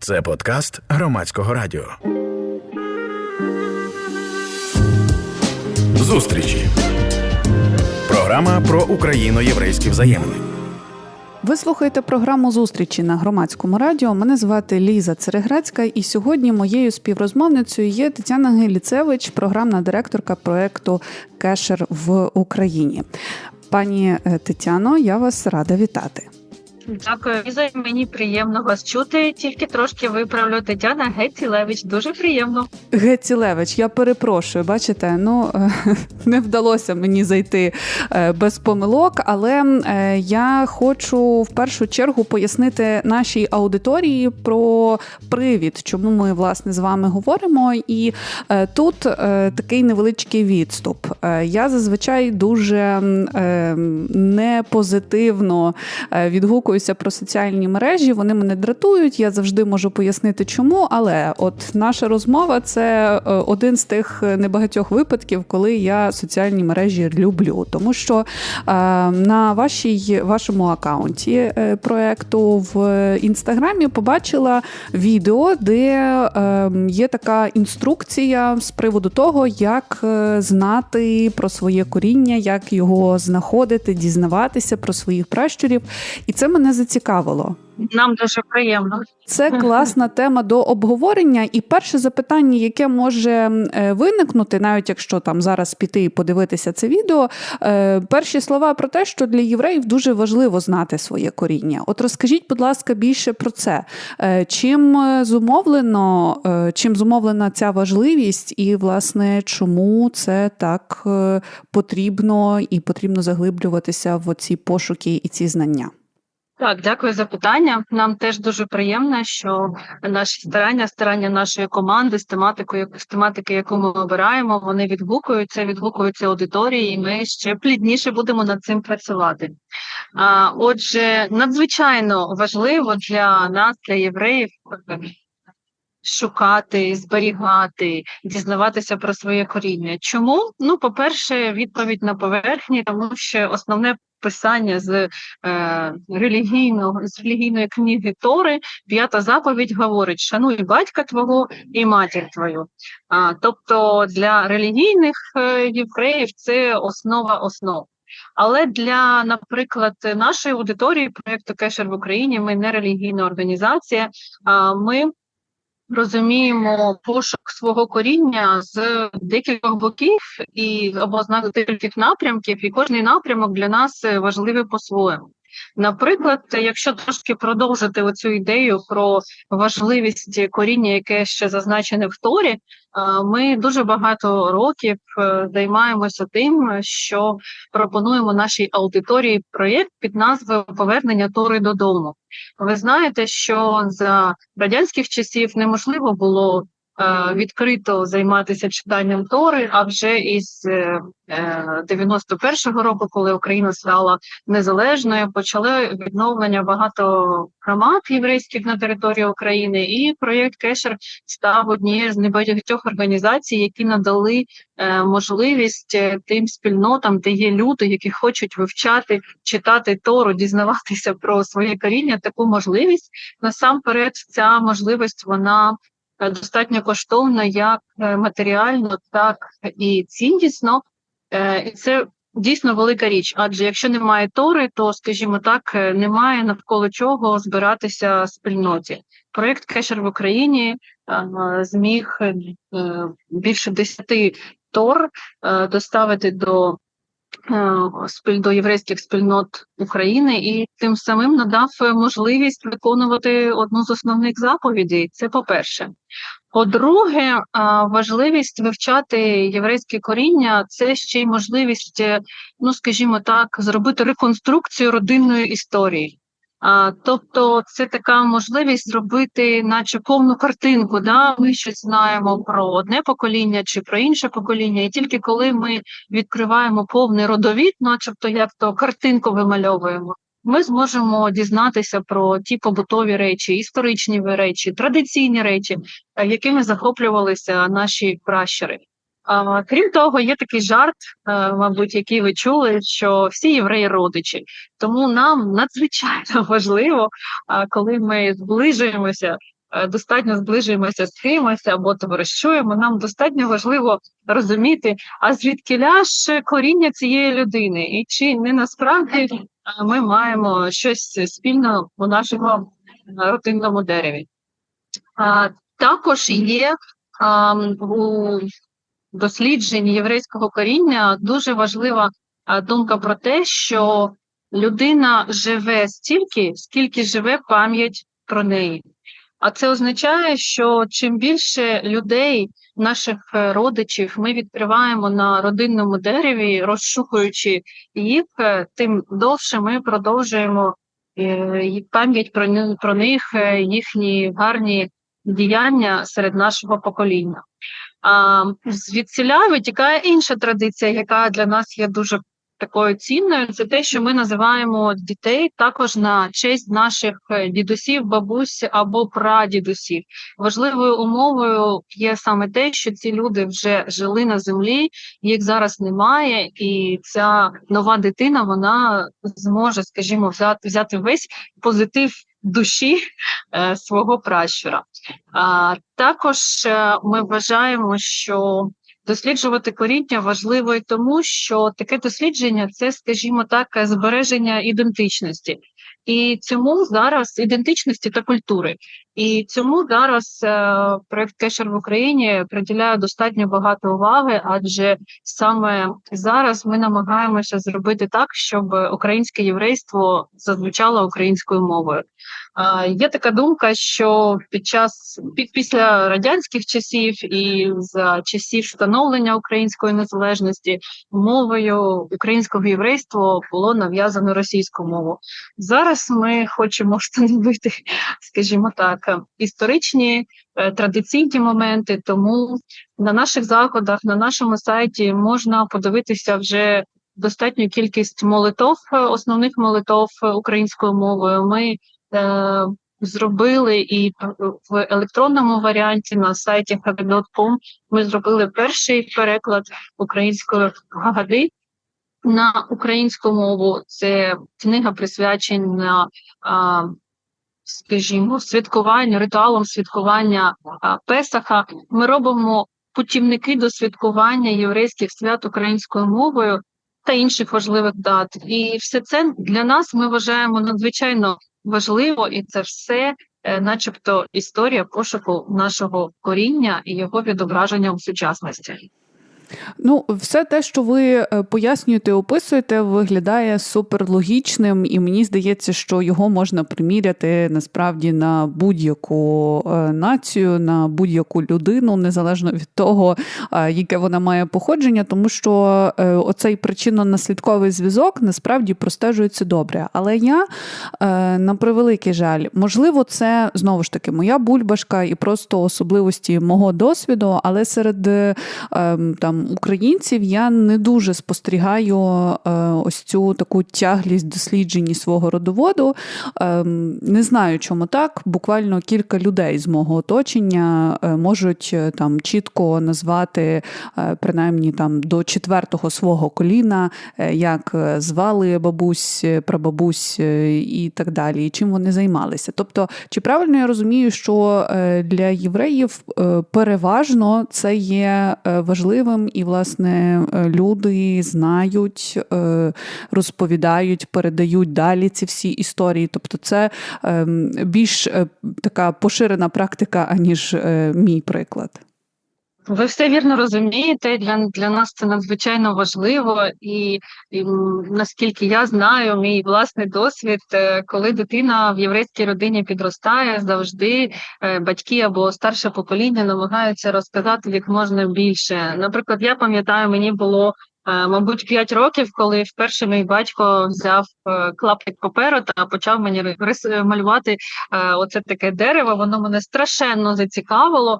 Це подкаст громадського радіо. Зустрічі. Програма про україно-єврейські взаємини. Ви слухаєте програму зустрічі на громадському радіо. Мене звати Ліза Цереграцька, і сьогодні моєю співрозмовницею є Тетяна Геліцевич, програмна директорка проекту Кешер в Україні. Пані е, Тетяно, я вас рада вітати. Дякую, Ліза. Мені приємно вас чути. Тільки трошки виправлю Тетяна Гетцілевич. Дуже приємно. Гецілевич, я перепрошую, бачите, ну е, не вдалося мені зайти е, без помилок, але е, я хочу в першу чергу пояснити нашій аудиторії про привід, чому ми власне з вами говоримо. І тут такий невеличкий відступ. Я зазвичай дуже непозитивно відгукуюся про соціальні мережі. Вони мене дратують. Я завжди можу пояснити, чому. Але от наша розмова це е, один з тих небагатьох випадків, коли я соціальні мережі люблю, тому що е, на вашій вашому акаунті е, проекту в інстаграмі побачила відео, де є така інструкція з приводу того, як знати про своє коріння, як його знаходити, дізнаватися про своїх пращурів. І це мене зацікавило. Нам дуже приємно. Це класна тема до обговорення. І перше запитання, яке може е, виникнути, навіть якщо там зараз піти і подивитися це відео, е, перші слова про те, що для євреїв дуже важливо знати своє коріння. От розкажіть, будь ласка, більше про це. Е, чим зумовлено, чим зумовлена ця важливість, і власне чому це так потрібно і потрібно заглиблюватися в ці пошуки і ці знання? Так, дякую за питання. Нам теж дуже приємно, що наші старання, старання нашої команди з тематикою, з тематики, яку ми обираємо, вони відгукуються, відгукуються аудиторії, і ми ще плідніше будемо над цим працювати. А, Отже, надзвичайно важливо для нас, для євреїв, шукати, зберігати, дізнаватися про своє коріння. Чому? Ну, по-перше, відповідь на поверхні, тому що основне писання з е, релігійного з релігійної книги Тори, п'ята заповідь говорить: шануй батька твого і матір твою. А, Тобто для релігійних е, євреїв це основа основ. Але для, наприклад, нашої аудиторії проєкту Кешер в Україні ми не релігійна організація. А ми розуміємо пошук свого коріння з декількох боків і або з декількох напрямків, і кожний напрямок для нас важливий по-своєму. Наприклад, якщо трошки продовжити оцю ідею про важливість коріння, яке ще зазначене в Торі, ми дуже багато років е, займаємося тим, що пропонуємо нашій аудиторії проєкт під назвою Повернення Тори додому. Ви знаєте, що за радянських часів неможливо було Е, відкрито займатися читанням Тори, а вже із 91-го е, року, коли Україна стала незалежною, почали відновлення багато громад єврейських на території України, і проєкт Кешер став однією з небагатьох організацій, які надали е, можливість тим спільнотам, де є люди, які хочуть вивчати, читати Тору, дізнаватися про своє коріння. Таку можливість насамперед ця можливість вона Е, достатньо коштовно як е, матеріально, так і ціннісно. Е, і це дійсно велика річ. Адже якщо немає тори, то, скажімо так, немає навколо чого збиратися спільноті. Проєкт Кешер в Україні зміг більше десяти тор доставити до до єврейських спільнот України і тим самим надав можливість виконувати одну з основних заповідей. Це по-перше. По-друге, важливість вивчати єврейське коріння це ще й можливість, ну скажімо так, зробити реконструкцію родинної історії. А, Тобто це така можливість зробити, наче повну картинку. Да? Ми щось знаємо про одне покоління чи про інше покоління, і тільки коли ми відкриваємо повний родовід, начебто як то картинку вимальовуємо, ми зможемо дізнатися про ті побутові речі, історичні речі, традиційні речі, якими захоплювалися наші пращури. Крім того, є такий жарт, е, мабуть, який ви чули, що всі євреї родичі. Тому нам надзвичайно важливо, коли ми зближуємося е, достатньо зближуємося з кимось або товаришуємо, нам достатньо важливо розуміти, а звідкиля ж коріння цієї людини, і чи не насправді е, ми маємо щось спільно у нашому родинному дереві. Також є у дослідженні єврейського коріння дуже важлива думка про те, що людина живе стільки, скільки живе пам'ять про неї. А це означає, що чим більше людей, наших е, родичів, ми відкриваємо на родинному дереві, розшукуючи їх, е, тим довше ми продовжуємо е, пам'ять про, них, е, їхні гарні діяння серед нашого покоління. Звідсіля витікає інша традиція, яка для нас є дуже такою цінною. Це те, що ми називаємо дітей також на честь наших е, дідусів, бабусь або прадідусів. Важливою умовою є саме те, що ці люди вже жили на землі, їх зараз немає, і ця нова дитина вона зможе, скажімо, взяти, взяти весь позитив душі е, свого пращура. Також е, ми вважаємо, що досліджувати коріння важливо і тому, що таке дослідження це, скажімо так, збереження ідентичності. І цьому зараз ідентичності та культури. І цьому зараз е, проект Кешер в Україні приділяє достатньо багато уваги, адже саме зараз ми намагаємося зробити так, щоб українське єврейство зазвучало українською мовою. А, Є така думка, що під час пі- після радянських часів і за часів встановлення української незалежності мовою українського єврейства було нав'язано російську мову. Зараз ми хочемо встановити, скажімо так, історичні е, традиційні моменти. Тому на наших заходах, на нашому сайті можна подивитися вже достатню кількість молитов, е, основних молитов е, українською мовою. Ми е, зробили і в електронному варіанті на сайті haga.com ми зробили перший переклад української Гагади на українську мову. Це книга присвячена, скажімо, святкуванню, ритуалом святкування Песаха. Ми робимо путівники до святкування єврейських свят українською мовою та інших важливих дат. І все це для нас ми вважаємо надзвичайно важливо, і це все, е, начебто, історія пошуку нашого коріння і його відображення у сучасності. Ну, все те, що ви е, пояснюєте, описуєте, виглядає суперлогічним, і мені здається, що його можна приміряти насправді на будь-яку е, націю, на будь-яку людину, незалежно від того, е, яке вона має походження, тому що оцей причинно-наслідковий зв'язок насправді простежується добре. Але я, на превеликий жаль, можливо, це знову ж таки моя бульбашка і просто особливості мого досвіду, але серед ем, там українців я не дуже спостерігаю е, ось цю таку тяглість досліджень свого родоводу. Ем, Не знаю, чому так. Буквально кілька людей з мого оточення е, можуть е, там чітко назвати принаймні там до четвертого свого коліна, як звали бабусь, прабабусь і так далі, і чим вони займалися. Тобто, чи правильно я розумію, що для євреїв переважно це є е, і власне е, люди знають, е, розповідають, передають далі ці всі історії. Тобто, це ем, більш е, така поширена практика, аніж мій приклад. Ви все вірно розумієте. Для, для нас це надзвичайно важливо, і, і наскільки я знаю, мій власний досвід, е, коли дитина в єврейській родині підростає, завжди е, батьки або старше покоління намагаються розказати як можна більше. Наприклад, я пам'ятаю, мені було. е, Мабуть, 5 років, коли вперше мій батько взяв клаптик паперу та почав мені малювати оце таке дерево. Воно мене страшенно зацікавило.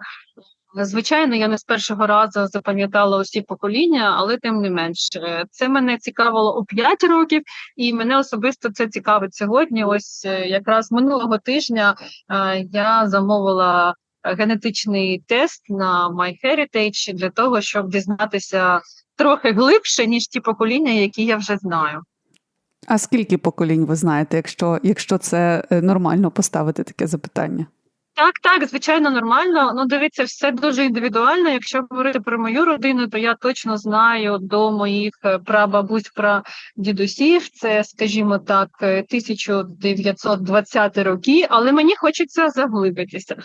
Звичайно, я не з першого разу запам'ятала усі покоління, але тим не менш, е, це мене цікавило у 5 років, і мене особисто це цікавить сьогодні. Ось е, якраз минулого тижня е, я замовила генетичний тест на MyHeritage для того, щоб дізнатися трохи глибше, ніж ті покоління, які я вже знаю. А скільки поколінь ви знаєте, якщо, якщо це е, нормально поставити таке запитання? Так, так, звичайно, нормально. Ну, дивіться, все дуже індивідуально. Якщо говорити про мою родину, то я точно знаю до моїх е, прабабусь, прадідусів. Це, скажімо так, е, 1920 роки, але мені хочеться заглибитися.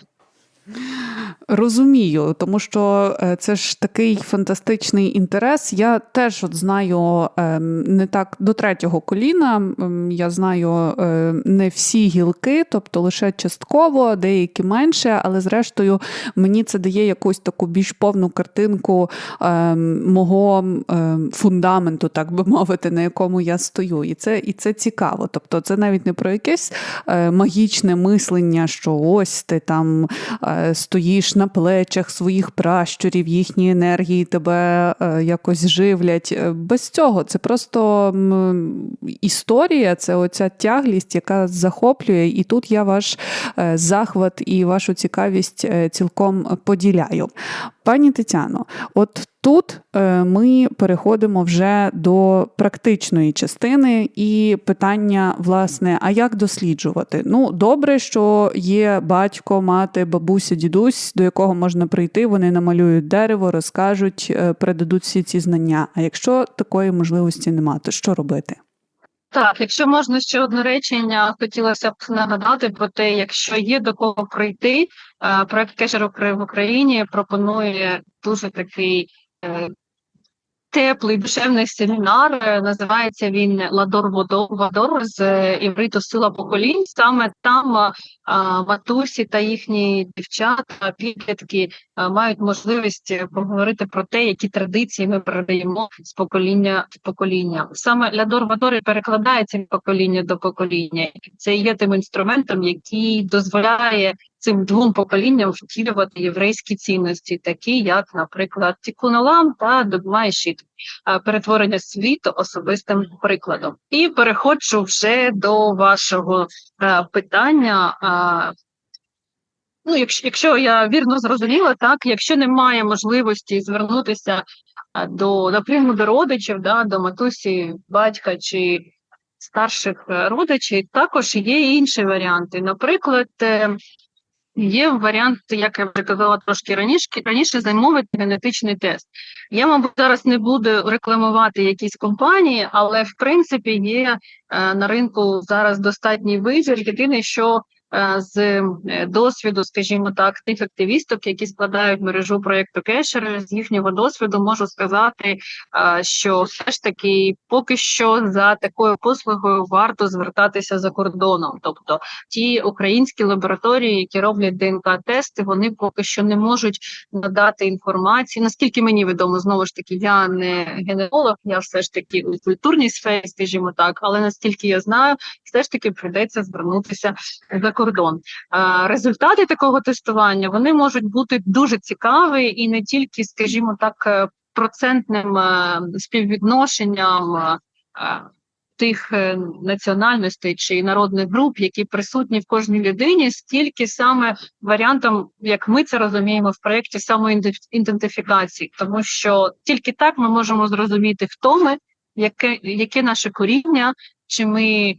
Розумію, тому що е, це ж такий фантастичний інтерес. Я теж от знаю ем, не так до третього коліна. Я знаю е, не всі гілки, тобто лише частково, деякі менше, але зрештою мені це дає якусь таку більш повну картинку ем, мого ем, фундаменту, так би мовити, на якому я стою. І це, і це цікаво. Тобто, це навіть не про якесь е, магічне мислення, що ось ти там стоїш на плечах своїх пращурів, їхні енергії тебе е, якось живлять. Е, Без цього це просто історія, це оця тяглість, яка захоплює, і тут я ваш е, захват і вашу цікавість е, цілком поділяю. Пані Тетяно, от тут е, ми переходимо вже до практичної частини і питання, власне, а як досліджувати? Ну, добре, що є батько, мати, бабуся, дідусь, до якого можна прийти, вони намалюють дерево, розкажуть, е, передадуть всі ці знання. А якщо такої можливості немає, то що робити? Так, якщо можна ще одне речення, хотілося б нагадати про те, якщо є до кого прийти, е, проект Кешер в Україні пропонує дуже такий теплий душевний семінар. Е, Називається він Ладор Вадор з е, івриту Сила поколінь. Саме там е, а, матусі та їхні дівчата, підлітки е, мають можливість е, поговорити про те, які традиції ми передаємо з покоління в покоління. Саме Лядор Вадор перекладається покоління до покоління. Це є тим інструментом, який дозволяє цим двом поколінням втілювати єврейські цінності, такі як, наприклад, Тікуналам та Догма перетворення світу особистим прикладом. І переходжу вже до вашого питання. Ну, якщо, якщо я вірно зрозуміла, так якщо немає можливості звернутися до, напряму до родичів, да, до матусі, батька чи старших е, родичів, також є інші варіанти. Наприклад, е, є варіант, як я вже казала трошки раніше, раніше замовити генетичний тест. Я, мабуть, зараз не буду рекламувати якісь компанії, але в принципі є е, на ринку зараз достатній вибір. Єдине, що з е, досвіду, скажімо так, тих активісток, які складають мережу проєкту Кешер, з їхнього досвіду можу сказати, е, що все ж таки поки що за такою послугою варто звертатися за кордоном. Тобто ті українські лабораторії, які роблять ДНК-тести, вони поки що не можуть надати інформації. Наскільки мені відомо, знову ж таки, я не генеалог, я все ж таки у культурній сфері, скажімо так, але наскільки я знаю, все ж таки прийдеться звернутися за кордон. Е, Результати такого тестування вони можуть бути дуже цікаві і не тільки, скажімо так, е, процентним е, співвідношенням. Тих національностей чи народних груп, які присутні в кожній людині, стільки саме варіантом, як ми це розуміємо в проєкті самоідентифікації, тому що тільки так ми можемо зрозуміти, хто ми, яке, яке наше коріння, чи ми е,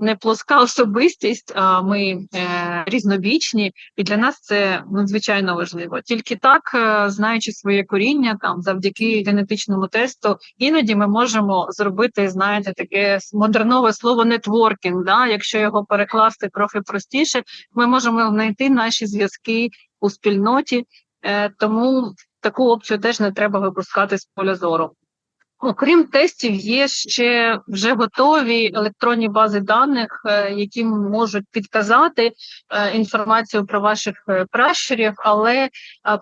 не плоска особистість, а ми е, різнобічні, і для нас це надзвичайно важливо. Тільки так, е, знаючи своє коріння, там завдяки генетичному тесту, іноді ми можемо зробити, знаєте, таке модернове слово нетворкінг. Да? Якщо його перекласти трохи простіше, ми можемо знайти наші зв'язки у спільноті, тому таку опцію теж не треба випускати з поля зору. Окрім тестів, є ще вже готові електронні бази даних, е, які можуть підказати е, інформацію про ваших е, пращурів, але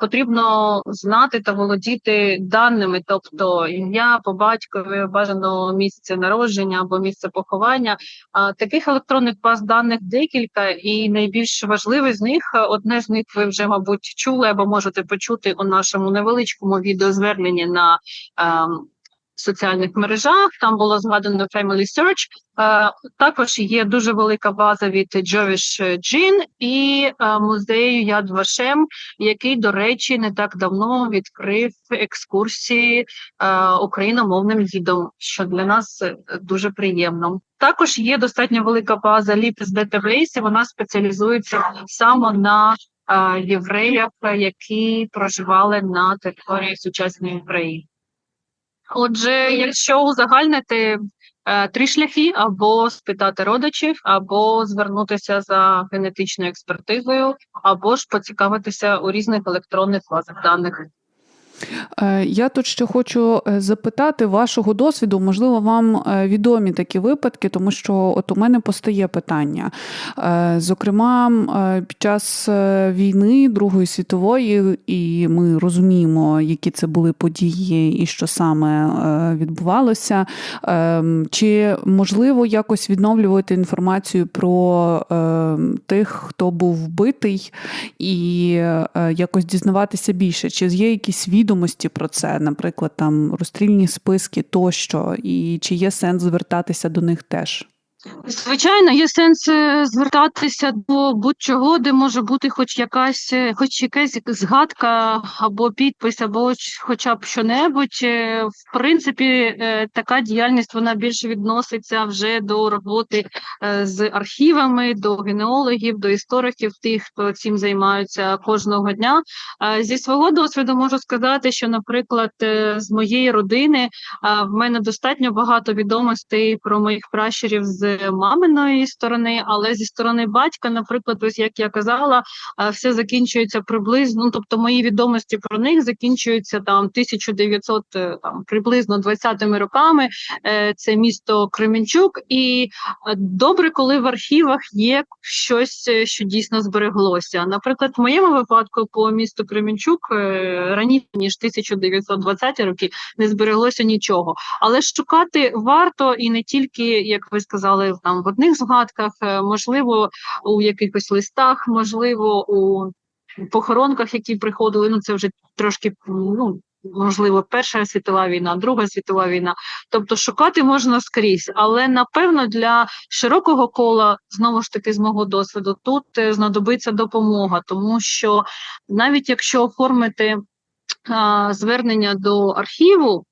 потрібно знати та володіти даними, тобто ім'я по батькові, бажано місце народження або місце поховання. Таких електронних баз даних декілька, і найбільш важливе з них одне з них ви вже, мабуть, чули або можете почути у нашому невеличкому відеозверненні на ем, соціальних мережах. Там було згадано Family Search. Е, Також є дуже велика база від Джовіш Джин і е, музею Яд Вашем, який, до речі, не так давно відкрив екскурсії е, україномовним гідом, що для нас дуже приємно. Також є достатньо велика база Lipis Database, вона спеціалізується саме на євреях, які проживали на території сучасної України. Отже, якщо узагальнити е, три шляхи: або спитати родичів, або звернутися за генетичною експертизою, або ж поцікавитися у різних електронних базах даних. Е, Я тут ще хочу е, запитати вашого досвіду, можливо, вам е, відомі такі випадки, тому що от у мене постає питання. Зокрема, під час війни Другої світової, і ми розуміємо, які це були події і що саме відбувалося. Е, Чи можливо якось відновлювати інформацію про тих, хто був вбитий, і якось дізнаватися більше? Чи є якісь відомості про це, наприклад, там розстрільні списки тощо, і чи є сенс звертатися до них теж? Звичайно, є сенс е, звертатися до будь-чого, де може бути хоч якась, е, хоч якась згадка або підпис, або хоча б що-небудь. Е, В принципі, така діяльність вона більше відноситься вже до роботи з архівами, до генеологів, до істориків, тих, хто цим займаються кожного дня. Зі свого досвіду можу сказати, що, наприклад, з моєї родини В мене достатньо багато відомостей про моїх пращурів з маминої сторони, але зі сторони батька, наприклад, ось як я казала, все закінчується приблизно. Ну, тобто, мої відомості про них закінчуються там 1900, е, там приблизно 20-ми роками. Е, Це місто Кременчук, і е, добре, коли в архівах є щось, що дійсно збереглося. Наприклад, в моєму випадку по місту Кременчук раніше ніж 1920 роки не збереглося нічого. Але шукати варто і не тільки, як ви сказали, там в одних згадках, е, можливо, у якихось листах, можливо, у похоронках, які приходили. Ну це вже трошки ну. Можливо, Перша світова війна, Друга світова війна. Тобто шукати можна скрізь, але напевно для широкого кола, знову ж таки, з мого досвіду, тут е, знадобиться допомога, тому що навіть якщо оформити звернення до архіву,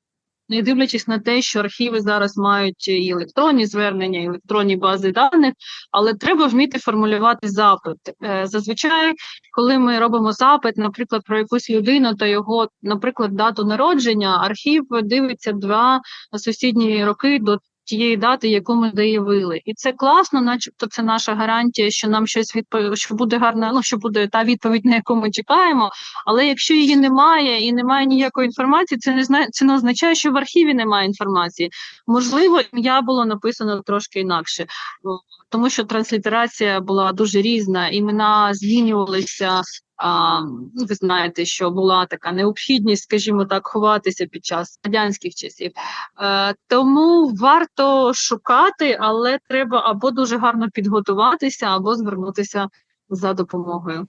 не дивлячись на те, що архіви зараз мають і електронні звернення, і електронні бази даних, але треба вміти формулювати запит. Е, Зазвичай, коли ми робимо запит, наприклад, про якусь людину та його, наприклад, дату народження, архів дивиться два сусідні роки до тієї дати, яку ми заявили. І це класно, начебто це наша гарантія, що нам щось відповідь, що буде гарна, ну що буде та відповідь, на яку ми чекаємо. Але якщо її немає і немає ніякої інформації, це не зна... це не означає, що в архіві немає інформації. Можливо, ім'я було написано трошки інакше, тому що транслітерація була дуже різна, імена змінювалися. А, ну, ви знаєте, що була така необхідність, скажімо так, ховатися під час радянських часів. Е, тому варто шукати, але треба або дуже гарно підготуватися, або звернутися за допомогою.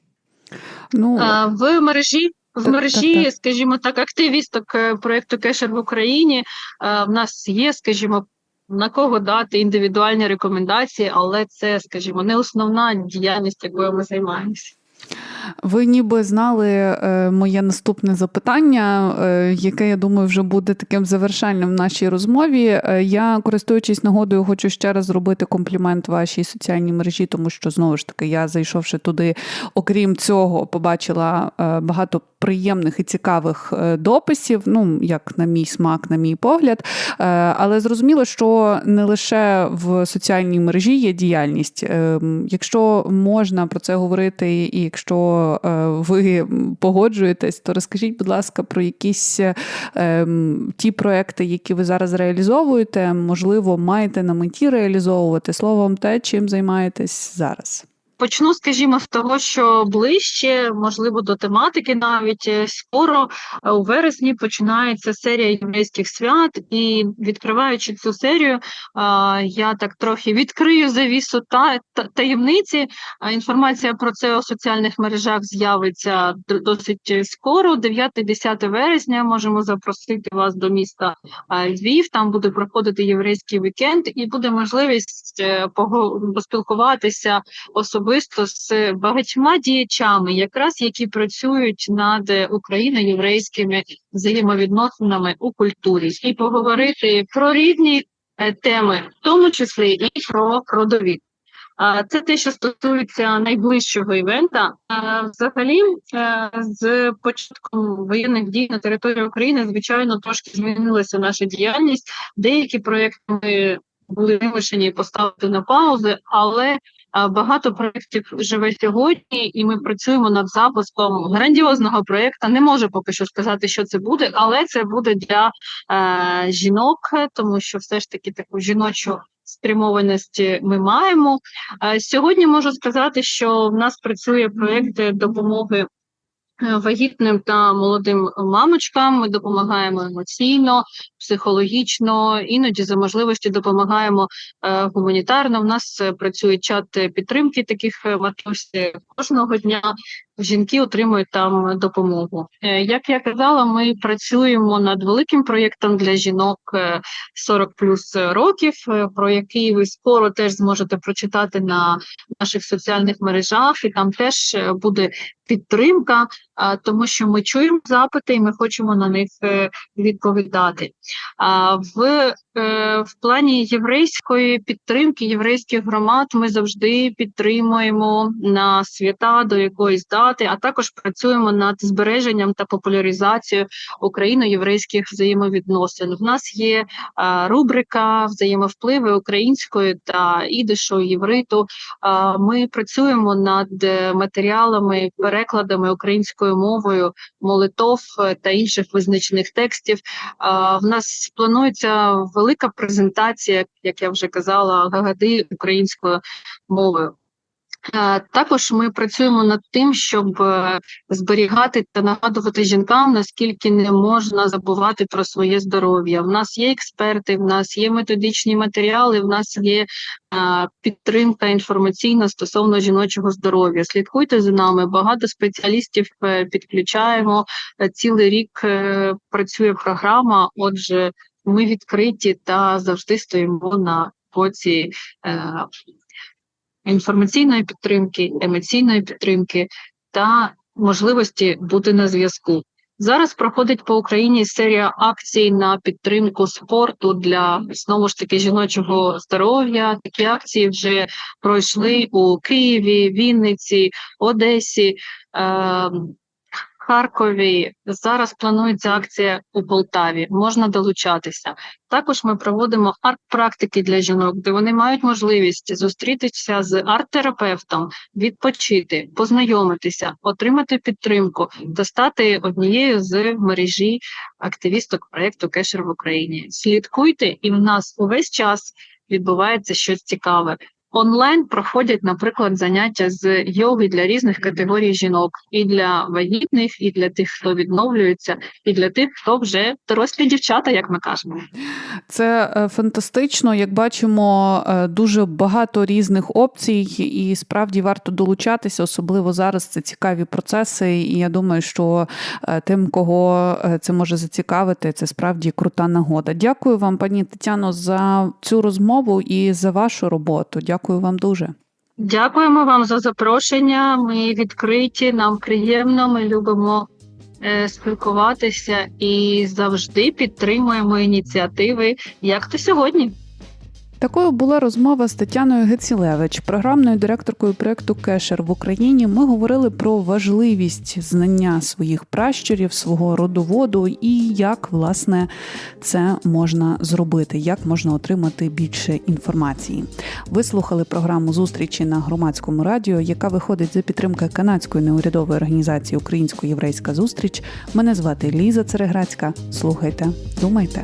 Ну, Е, В мережі. В мережі, так, так. скажімо так, активісток е, проекту Кешер в Україні в нас є, скажімо, на кого дати індивідуальні рекомендації, але це, скажімо, не основна діяльність, якою ми займаємося. Ви ніби знали е, моє наступне запитання, е, яке я думаю вже буде таким завершальним в нашій розмові. Е, Я, користуючись нагодою, хочу ще раз зробити комплімент вашій соціальній мережі, тому що знову ж таки я, зайшовши туди, окрім цього, побачила багато приємних і цікавих дописів. Ну як на мій смак, на мій погляд. Але зрозуміло, що не лише в соціальній мережі є діяльність. Е, Якщо можна про це говорити, і якщо е, ви погоджуєтесь, то розкажіть, будь ласка, про якісь е, ті проекти, які ви зараз реалізовуєте, можливо, маєте на меті реалізовувати словом те, чим займаєтесь зараз. Почну, скажімо, з того, що ближче, можливо, до тематики навіть е, скоро е, у вересні починається серія єврейських свят, і відкриваючи цю серію, я так трохи відкрию завісу та, та таємниці. Інформація про це у соціальних мережах з'явиться досить е, скоро. 9-10 вересня можемо запросити вас до міста Львів. Там буде проходити єврейський вікенд, і буде можливість поспілкуватися особисто з багатьма діячами, якраз які працюють над україно-єврейськими взаємовідносинами у культурі, і поговорити про різні е, теми, в тому числі і про родовід. Це те, що стосується найближчого івента. Взагалі, е, з початком воєнних дій на території України, звичайно, трошки змінилася наша діяльність. Деякі проєкти ми були вимушені поставити на паузи, але багато проєктів живе сьогодні, і ми працюємо над запуском грандіозного проєкту. Не можу поки що сказати, що це буде, але це буде для е, жінок, тому що все ж таки таку жіночу спрямованості ми маємо. Е, Сьогодні можу сказати, що в нас працює проєкт допомоги вагітним та молодим мамочкам. Ми допомагаємо емоційно, психологічно, іноді за можливості допомагаємо е, гуманітарно. У нас е, працює чат підтримки таких матусів е, кожного дня. Жінки отримують там допомогу. Е, Як я казала, ми працюємо над великим проєктом для жінок е, 40 плюс років, е, про який ви скоро теж зможете прочитати на наших соціальних мережах, і там теж е, буде підтримка, тому що ми чуємо запити і ми хочемо на них е, відповідати. А в, е, в плані єврейської підтримки єврейських громад ми завжди підтримуємо на свята до якоїсь дати, а також працюємо над збереженням та популяризацією україно-єврейських взаємовідносин. В нас є рубрика взаємовпливи української та ідишу, євриту. Ми працюємо над матеріалами, перекладами українською мовою молитов е, та інших визначених текстів. В нас планується велика презентація, як я вже казала, Гагади українською мовою. Е, Також ми працюємо над тим, щоб е, зберігати та нагадувати жінкам, наскільки не можна забувати про своє здоров'я. В нас є експерти, в нас є методичні матеріали, в нас є е, підтримка інформаційна стосовно жіночого здоров'я. Слідкуйте за нами. Багато спеціалістів підключаємо. Цілий рік працює програма. Отже, ми відкриті та завжди стоїмо на боці. Інформаційної підтримки, емоційної підтримки та можливості бути на зв'язку. Зараз проходить по Україні серія акцій на підтримку спорту для знову ж таки жіночого здоров'я. Такі акції вже пройшли у Києві, Вінниці, Одесі. Харкові зараз планується акція у Полтаві. Можна долучатися. Також ми проводимо арт-практики для жінок, де вони мають можливість зустрітися з арт-терапевтом, відпочити, познайомитися, отримати підтримку та стати однією з мережі активісток проєкту Кешер в Україні. Слідкуйте, і в нас увесь час відбувається щось цікаве. Онлайн проходять, наприклад, заняття з йоги для різних категорій жінок, і для вагітних, і для тих, хто відновлюється, і для тих, хто вже дорослі дівчата, як ми кажемо. Це е, фантастично. Як бачимо, е, дуже багато різних опцій, і справді варто долучатися, особливо зараз. Це цікаві процеси. І я думаю, що е, тим, кого це може зацікавити, це справді крута нагода. Дякую вам, пані Тетяно, за цю розмову і за вашу роботу. Дякую вам дуже. Дякуємо вам за запрошення. Ми відкриті, нам приємно. Ми любимо е, спілкуватися і завжди підтримуємо ініціативи, як то сьогодні. Такою була розмова з Тетяною Гецілевич, програмною директоркою проекту Кешер в Україні. Ми говорили про важливість знання своїх пращурів, свого родоводу і як власне це можна зробити, як можна отримати більше інформації. Ви слухали програму зустрічі на громадському радіо, яка виходить за підтримки канадської неурядової організації Українсько-єврейська зустріч. Мене звати Ліза Цереграцька. Слухайте, думайте.